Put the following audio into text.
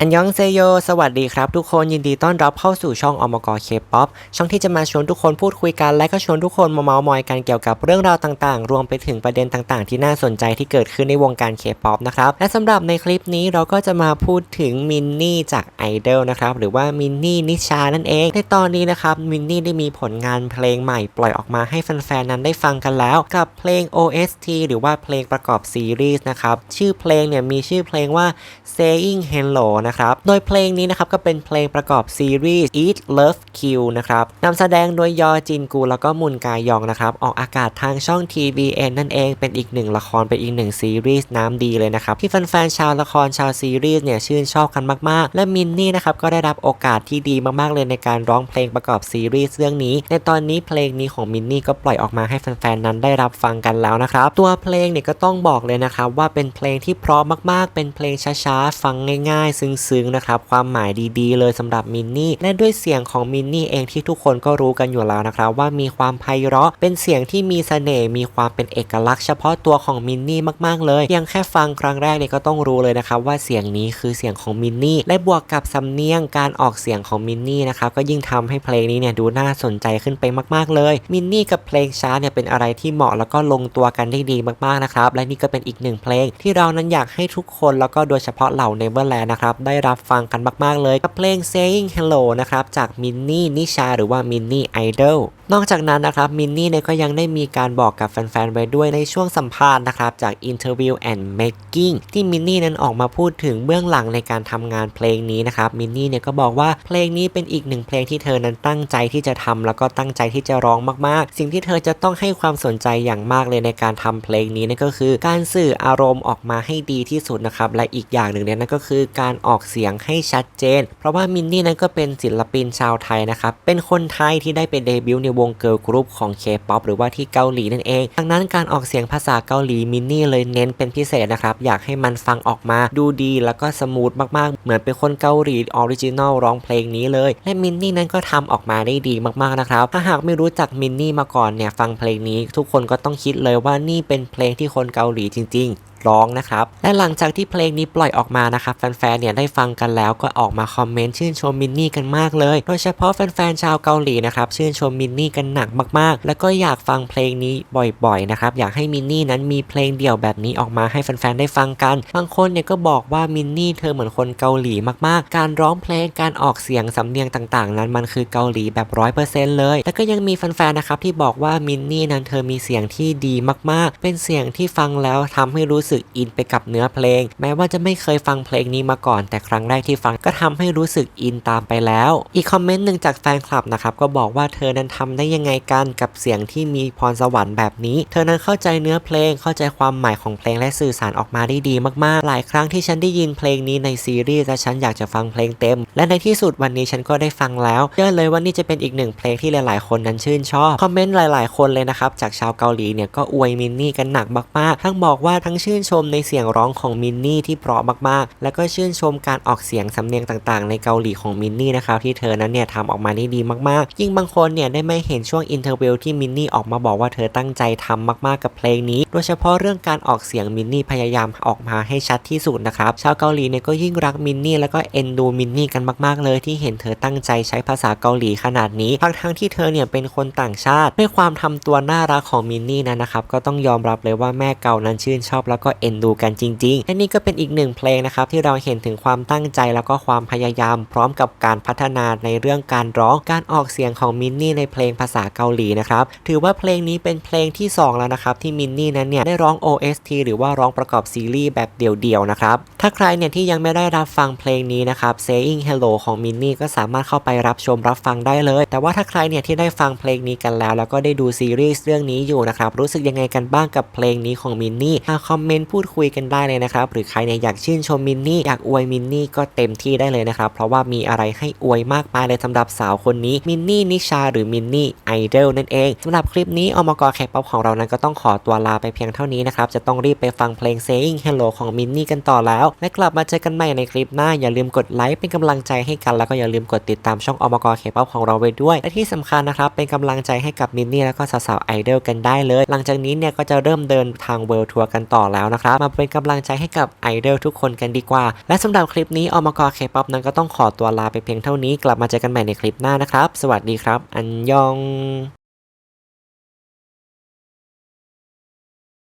อันยองเซโย สวัสดีครับทุกคนยินดีต้อนรับเข้าสู่ช่องอมกเคป๊อปช่องที่จะมาชวนทุกคนพูดคุยกัน และก็ชวนทุกคนมาเมาส์มอยกันเกี่ยวกับเรื่องราวต่างๆ รวมไปถึงประเด็นต่างๆ ที่น่าสนใจที่เกิดขึ้นในวงการเคป๊อปนะครับ และสำหรับในคลิปนี้เราก็จะมาพูดถึงมินนี่จากไอดอลนะครับ หรือว่ามินนี่นิชานั่นเอง ในตอนนี้นะครับมินนี่ได้มีผลงานเพลงใหม่ปล่อยออกมาให้แฟนๆนั้นได้ฟังกันแล้ว กับเพลง OST หรือว่าเพลงประกอบซีรีส์นะครับชื่อเพลงเนี่ยมีชื่อเพลงว่า Saying Hello นะครับ โดยเพลงนี้นะครับก็เป็นเพลงประกอบซีรีส์ Eat Love Kill นะครับนำแสดงโดยยอจินกู แล้วก็มุนกายองนะครับ ออกอากาศทางช่อง TVN นั่นเอง เป็นอีกหนึ่งละคร เป็นอีกหนึ่งซีรีส์น้ำดีเลยนะครับ ที่แฟนๆชาวละครชาวซีรีส์เนี่ยชื่นชอบกันมากๆ และมินนี่นะครับก็ได้รับโอกาสที่ดีมากๆเลยในการร้องเพลงประกอบซีรีส์เรื่องนี้ ในตอนนี้เพลงนี้ของมินนี่ก็ปล่อยออกมาให้แฟนๆนั้นได้รับฟังกันแล้วนะครับ ตัวเพลงเนี่ยก็ต้องบอกเลยนะครับว่าเป็นเพลงที่เพราะมากๆ เป็นเพลงช้าๆ ฟังง่ายๆ ซึ้งๆนะครับ ความหมายดีๆ เลยสำหรับมินนี่และด้วยเสียงของมินนี่เองที่ทุกคนก็รู้กันอยู่แล้วนะครับ ว่ามีความไพเราะ เป็นเสียงที่มีเสน่ห์มีความเป็นเอกลักษณ์เฉพาะตัวของมินนี่มากๆ เลยยังแค่ฟังครั้งแรกเนี่ยก็ต้องรู้เลยนะครับว่าเสียงนี้คือเสียงของมินนี่และบวกกับสำเนียงการออกเสียงของมินนี่นะครับก็ยิ่งทำให้เพลงนี้เนี่ยดูน่าสนใจขึ้นไปมากๆ เลยมินนี่กับเพลงช้าเนี่ยเป็นอะไรที่เหมาะแล้วก็ลงตัวกันได้ดีมากๆนะครับและนี่ก็เป็นอีกหนึ่งเพลง ที่เรานั้นอยากให้ทุกคนแล้วก็โดยเฉพาะเหล่าเนเวอร์แลนด์นะครับได้รับฟังกันมาก ๆ เลยกับเพลง Saying Hello นะครับ จากมินนี่นิชาหรือว่ามินนี่ไอดอล นอกจากนั้นนะครับมินนี่เนี่ยก็ยังได้มีการบอกกับแฟนๆไว้ด้วยในช่วงสัมภาษณ์นะครับจาก Interview and Making ที่มินนี่นั้นออกมาพูดถึงเบื้องหลังในการทำงานเพลงนี้นะครับมินนี่เนี่ยก็บอกว่าเพลงนี้เป็นอีกหนึ่งเพลงที่เธอนั้นตั้งใจที่จะทำแล้วก็ตั้งใจที่จะร้องมากๆ สิ่งที่เธอจะต้องให้ความสนใจอย่างมากเลยในการทำเพลงนี้นั่นก็คือ การสื่ออารมณ์ออกมาให้ดีที่สุดนะครับและอีกอย่างหนึ่งเนี่ยนั่นก็คือการออกเสียงให้ชัดเจน เพราะว่ามินนี่นั้นก็เป็นศิลปินชาวไทยนะครับเป็นคนไทยที่ได้ไปเดบิวต์ในวงเกิร์ลกรุ๊ปของ K-POP หรือว่าที่เกาหลีนั่นเอง ดังนั้นการออกเสียงภาษาเกาหลีมินนี่เลยเน้นเป็นพิเศษนะครับ อยากให้มันฟังออกมาดูดีแล้วก็สมูทมากๆ เหมือนเป็นคนเกาหลีออริจินอลร้องเพลงนี้เลย และมินนี่นั้นก็ทำออกมาได้ดีมากๆนะครับ ถ้าหากไม่รู้จักมินนี่มาก่อนเนี่ยฟังเพลงนี้ ทุกคนก็ต้องคิดเลยว่านี่เป็นเพลงที่คนเกาหลีจริง ๆ ร้องนะครับและหลังจากที่เพลงนี้ปล่อยออกมานะครับแฟนๆเนี่ยได้ฟังกันแล้วก็ออกมาคอมเมนต์ชื่นชมมินนี่กันมากเลย โดยเฉพาะแฟนๆชาวเกาหลีนะครับชื่นชมมินนี่กันหนักมากๆ แล้วก็อยากฟังเพลงนี้บ่อยๆนะครับอยากให้มินนี่นั้นมีเพลงเดี่ยวแบบนี้ออกมาให้แฟนๆได้ฟังกัน บางคนเนี่ยก็บอกว่ามินนี่เธอเหมือนคนเกาหลีมากๆ การร้องเพลงการออกเสียงสำเนียงต่างๆ นั้นมันคือเกาหลีแบบร้อยเปอร์เซ็นต์เลย แล้วก็ยังมีแฟนๆนะครับที่บอกว่ามินนี่นั้นเธอมีเสียงที่ดีมากๆ เป็นเสียงที่ฟังแล้วทำให้รู้สึกอินไปกับเนื้อเพลง แม้ว่าจะไม่เคยฟังเพลงนี้มาก่อน แต่ครั้งแรกที่ฟังก็ทำให้รู้สึกอินตามไปแล้ว อีกคอมเมนต์หนึ่งจากแฟนคลับนะครับก็บอกว่าเธอนั้นทำได้ยังไงกันกับเสียงที่มีพรสวรรค์แบบนี้ เธอนั้นเข้าใจเนื้อเพลงเข้าใจความหมายของเพลงและสื่อสารออกมาได้ดีมากๆ หลายครั้งที่ฉันได้ยินเพลงนี้ในซีรีส์และฉันอยากจะฟังเพลงเต็ม และในที่สุดวันนี้ฉันก็ได้ฟังแล้วเชื่อเลยว่านี่จะเป็นอีกหนึ่งเพลงที่หลาย ๆ คนนั้นชื่นชอบคอมเมนต์หลาย ๆ คนเลยนะครับจากชาวเกาหลีเนี่ยก็อวยมินนี่กันหนักมากๆทั้งบอกว่าทั้งชื่นชมในเสียงร้องของมินนี่ที่เพราะมากๆ แล้วก็ชื่นชมการออกเสียงสำเนียงต่างๆ ในเกาหลีของมินนี่นะครับที่เธอนั้นเนี่ยทำออกมาได้ดีมากๆ ยิ่งบางคนเนี่ยได้ไม่เห็นช่วงอินเทอร์วิวที่มินนี่ออกมาบอกว่าเธอตั้งใจทำมากๆกับเพลงนี้ โดยเฉพาะเรื่องการออกเสียงมินนี่พยายามออกมาให้ชัดที่สุดนะครับชาวเกาหลีเนี่ยก็ยิ่งรักมินนี่แล้วก็เอ็นดูมินนี่กันมากๆ เลยที่เห็นเธอตั้งใจใช้ภาษาเกาหลีขนาดนี้ทั้งทั้งที่เธอเนี่ยเป็นคนต่างชาติ ด้วยความทำตัวน่ารักของมินนี่นั้นะครับก็ต้องยอมรับเลยว่าแม่เก่านั้นชื่นชอบแล้วก็ก็เอ็นดูกันจริงๆและนี่ก็เป็นอีกหนึ่งเพลงนะครับที่เราเห็นถึงความตั้งใจแล้วก็ความพยายาม พร้อมกับการพัฒนาในเรื่องการร้องการออกเสียงของมินนี่ในเพลงภาษาเกาหลีนะครับถือว่าเพลงนี้เป็นเพลงที่สองแล้วนะครับที่มินนี่นั้นเนี่ยได้ร้อง OST หรือว่าร้องประกอบซีรีส์แบบเดี่ยวๆนะครับถ้าใครเนี่ยที่ยังไม่ได้รับฟังเพลงนี้นะครับ Saying Hello ของมินนี่ก็สามารถเข้าไปรับชมรับฟังได้เลย แต่ว่าถ้าใครเนี่ยที่ได้ฟังเพลงนี้กันแล้ว แล้วก็ได้ดูซีรีส์เรื่องนี้อยู่นะครับรู้สึกยังไงกันบ้างกับเพลงนี้ของมินนี่มาคอมเมนต์พูดคุยกันได้เลยนะครับ หรือใครเนี่ยอยากชื่นชมมินนี่อยากอวยมินนี่ก็เต็มที่ได้เลยนะครับ เพราะว่ามีอะไรให้อวยมากมายเลยสำหรับสาวคนนี้มินนี่นิชาหรือมินนี่ไอดอลนั่นเองสำหรับคลิปนี้อมกแคปป๊อปของเรานั้นก็ต้องขอตัวลาไปเพียงเท่านี้นะครับจะต้องรีบไปฟังเพลง Saying Hello ของมินนี่กันต่อแล้ว และกลับมาเจอกันใหม่ในคลิปหน้าอย่าลืมกดไลค์เป็นกำลังใจให้กันแล้วก็อย่าลืมกดติดตามช่องอมกแคปป๊อปของเราไว้ด้วยและที่สำคัญนะครับเป็นกำลังใจให้กับมินนี่แล้วก็สาวๆไอดอลกันได้เลย หลังจากนี้เนี่ยก็จะเริ่มเดินทางเวิลด์ทัวร์กันต่อแล้วแล้วนะครับ มาเป็นกำลังใจให้กับไอดอลทุกคนกันดีกว่า และสำหรับคลิปนี้อมกเคป๊อปนั้นก็ต้องขอตัวลาไปเพียงเท่านี้ กลับมาเจอกันใหม่ในคลิปหน้านะครับ สวัสดีครับ อันยอง